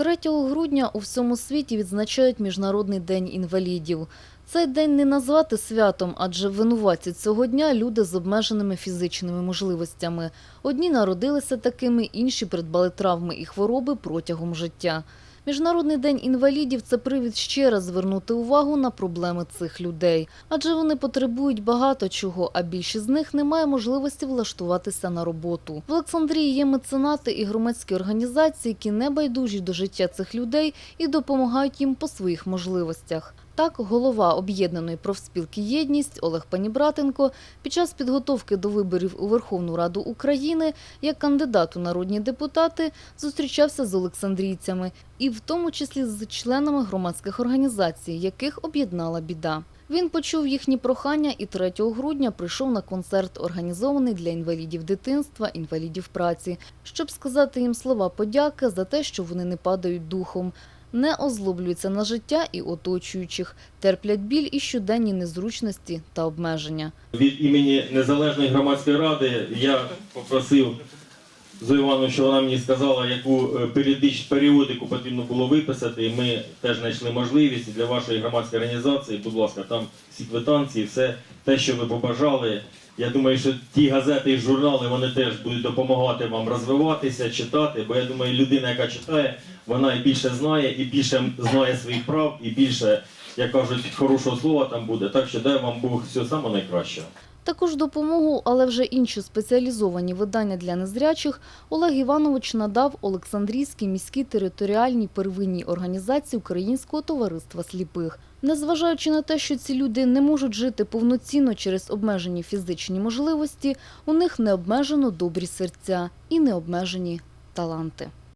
3 грудня у всьому світі відзначають Міжнародний день інвалідів. Цей день не назвати святом, адже винуватці цього дня люди з обмеженими фізичними можливостями. Одні народилися такими, інші придбали травми і хвороби протягом життя. Міжнародний день інвалідів це привід ще раз звернути увагу на проблеми цих людей, адже вони потребують багато чого, а більшість з них не має можливості влаштуватися на роботу. В Олександрії є меценати і громадські організації, які не байдужі до життя цих людей і допомагають їм по своїх можливостях. Так, голова об'єднаної профспілки Єдність Олег Панібратенко під час підготовки до виборів у Верховну Раду України як кандидат у народні депутати зустрічався з олександрійцями і в тому числі з членами громадських організацій, яких об'єднала біда. Він почув їхні прохання і 3 грудня прийшов на концерт, організований для інвалідів дитинства, інвалідів праці, щоб сказати їм слова подяки за те, що вони не падають духом, не озлоблюються на життя і оточуючих, терплять біль і щоденні незручності та обмеження. Від імені Незалежної громадської ради я попросив Зою Івановну, що вона мені сказала, яку е, періодич, періодику потрібно було виписати. І ми теж знайшли можливість для вашої громадської організації. Будь ласка, там всі квитанції, все те, що ви побажали. Я думаю, що ті газети і журнали вони теж будуть допомагати вам розвиватися, читати. Бо я думаю, людина, яка читає, вона і більше знає, і більше знає своїх прав, і більше, як кажуть, хорошого слова там буде. Так що дай вам Бог всього самого найкращого. Також допомогу, але вже інші спеціалізовані видання для незрячих Олег Іванович надав Олександрійській міській територіальній первинній організації Українського товариства сліпих. Незважаючи на те, що ці люди не можуть жити повноцінно через обмежені фізичні можливості, у них не обмежено добрі серця і необмежені таланти.